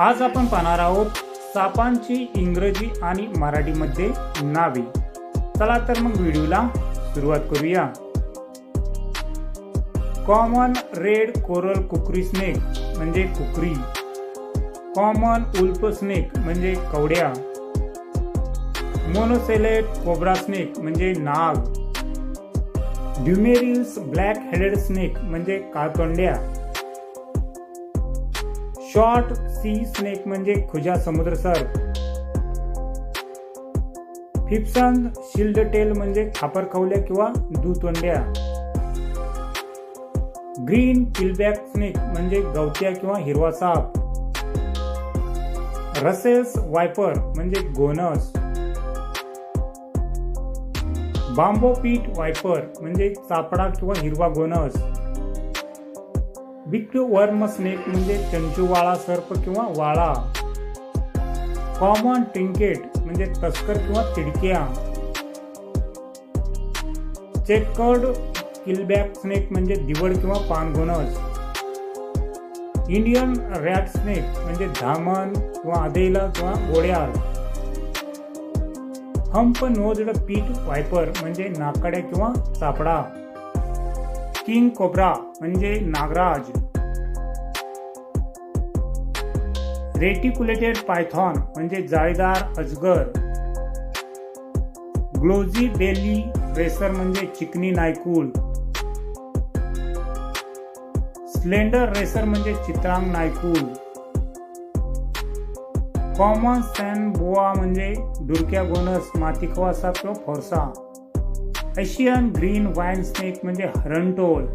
आज आपण पाहणार आहोत सापांची इंग्रजी आणि मराठीमध्ये नावे. चला तर मग व्हिडिओला सुरुवात करूया. Common red coral kukri snake म्हणजे कुकरी. कॉमन उल्फ स्नेक म्हणजे कवड्या. मोनोसेलेट कोब्रा स्नेक म्हणजे नाग. ड्युमेरिल्स ब्लॅक हेडेड स्नेक म्हणजे काळतोंड्या शॉर्ट सी स्नेक म्हणजे खुजा समुद्र सर्प फिप्सन शिल्ड टेल म्हणजे खापरखवल्या किंवा दुतोंड्या ग्रीन किलबॅक स्नेक म्हणजे गवत्या किंवा हिरवा साप. रसेल्स वायपर म्हणजे गोनस. बांबो पीट वायपर म्हणजे चापडा किंवा हिरवा गोनस. बिग वर्म स्नेक म्हणजे चंचूवाळा सर्प किंवा वाळा. कॉमन ट्रिंकेट म्हणजे तस्कर किंवा तिडक्या. चेकर्ड किलबॅक स्नेक म्हणजे दिवड किंवा पानघोनस इंडियन रॅट स्नेक म्हणजे धामण किंवा अदेला किंवा गोड्याल हंप नोजड पीट वायपर म्हणजे नाकड्या किंवा चापडा. किंग कोब्रा म्हणजे नागराज. रेटिक्युलेटेड पायथॉन म्हणजे जाळीदार अजगर. ग्लोजी बेली रेसर म्हणजे चिकनी नायकूल. स्लेंडर रेसर म्हणजे चित्रांग नायकूल. कॉमन सॅन बोआ म्हणजे डुरक्या गोनस मातिकवा किंवा फोरसा. एशियन ग्रीन वाईन स्नेक म्हणजे हरणटोल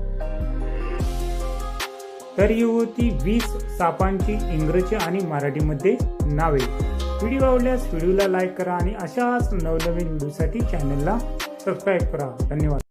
तर ही होती वीस सापांची इंग्रजी आणि मराठीमध्ये नावे. व्हिडिओ आवडल्यास व्हिडिओला लाईक करा आणि अशाच नवनवीन व्हिडिओसाठी चॅनलला सबस्क्राईब करा. धन्यवाद.